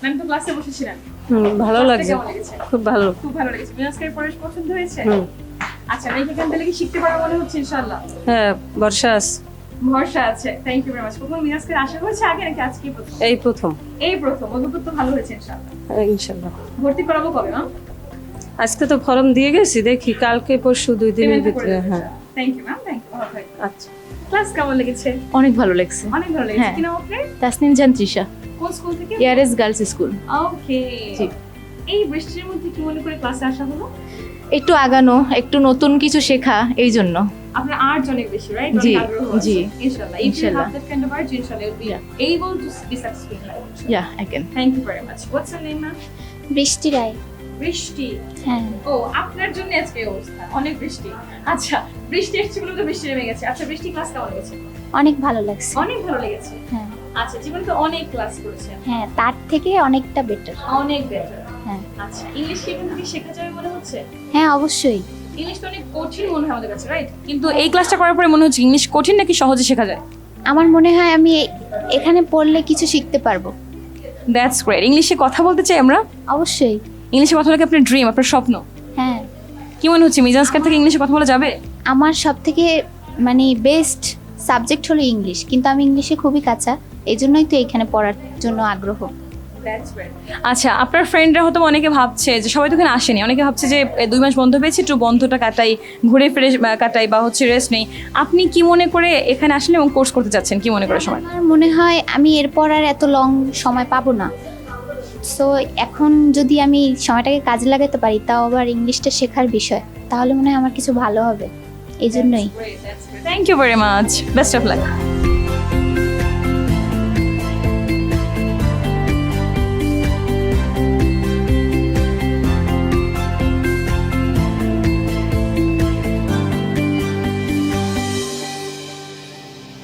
Ma'am তো ক্লাসে বসেছিলেন হুম ভালো লাগছে। খুব ভালো। খুব ভালো লেগেছে। পরিবেশ পছন্দ হয়েছে? হুম। আচ্ছা রেখে এখান থেকে শিখতে পারব মনে হচ্ছে ইনশাআল্লাহ? হ্যাঁ বর্ষা আছে। ভরসা আছে। থ্যাংক ইউ ভেরি মাচ কখন আশা হয়েছে আগে নাকি আজকে প্রথম? এই প্রথম। এই প্রথম। অভিজ্ঞতা ভালো হয়েছে ইনশাআল্লাহ। হ্যাঁ, ইনশাল্লাহ ভর্তি করাবো কবে ম্যাম? আজকে তো ফর্ম দিয়ে গেছি দেখি কালকে পরশু দুই দিনের ভিতরে হ্যাঁ। Thank you ma'am thank you আচ্ছা। ক্লাস কেমন লেগেছে? অনেক ভালো লাগছে। অনেক ভালো লেগেছে। হ্যাঁ। কি নাম আপনার? তাসনিম জান তৃষা। কোন স্কুল থেকে? ইয়ারএস গার্লস স্কুল। ওকে। জি। এই বৃষ্টির মধ্যে কি মনে করে ক্লাসে আসা হলো? একটু আগানো একটু নতুন কিছু শেখা এই জন্য। আপনার আর্ট অনেক বেশি রাইট জি, জি। ইনশাআল্লাহ। ইনশাআল্লাহ। ইনশাআল্লাহ ইনশাআল্lah you'll be Yeah. able to be successful in life yeah I can you very much. What's your name ma'am? বৃষ্টি রায়। বৃষ্টি। হ্যাঁ। ও আপনার জন্য আজকে অবস্থা। অনেক বৃষ্টি। আচ্ছা বৃষ্টি এসেছে বলে তো বৃষ্টি নেমে গেছে। আচ্ছা বৃষ্টি ক্লাস কেমন লেগেছে অনেক ভালো লাগছে। অনেক ভালো লেগেছে। হ্যাঁ। আচ্ছা জীবনে তো অনেক ক্লাস করেছেন। হ্যাঁ তার থেকে অনেকটা বেটার অনেক বেটার হ্যাঁ। আচ্ছা ইংলিশ কি এখান থেকে শেখা যাবে মনে হচ্ছে? হ্যাঁ অবশ্যই। ইংলিশ তো অনেক কঠিন মনে হয় আমাদের কাছে রাইট কিন্তু এই ক্লাসটা করার পরে মনে হচ্ছে ইংলিশ কঠিন নাকি সহজে শেখা যায়? আমার মনে হয় আমি এখানে পড়লে কিছু শিখতে পারব। দ্যাটস গ্রেট ইংলিশে কথা বলতে চাই আমরা? অবশ্যই। ইংলিশে কথা বলা কি আপনার ড্রিম আপনার স্বপ্ন? হ্যাঁ। কি মনে হচ্ছে মিজাজকার থেকে ইংলিশে কথা বলা যাবে? আমার সব থেকে মানে বেস্ট সাবজেক্ট হলো ইংলিশ কিন্তু আমি ইংলিশে খুবই কাঁচা এই জন্যই তো এখানে পড়ার জন্য আগ্রহ। আচ্ছা আপনার ফ্রেন্ডরা হয়তো অনেকে ভাবছে যে সবাই তো এখানে আসেনি অনেকে ভাবছে যে দুই মাস বন্ধ পেয়েছি একটু বন্ধটা কাটাই ঘুরে ফিরে কাটাই বা হচ্ছে রেস্ট নেই। আপনি কি মনে করে এখানে আসেন এবং কোর্স করতে চাচ্ছেন কি মনে করে সময় আমার মনে হয় আমি এরপর আর এত লং সময় পাবো না। সো এখন যদি আমি সময়টাকে কাজে লাগাতে পারি তাও আবার ইংলিশটা শেখার বিষয় তাহলে মনে হয় আমার কিছু ভালো হবে। এই জন্যই। Thank you very much best of luck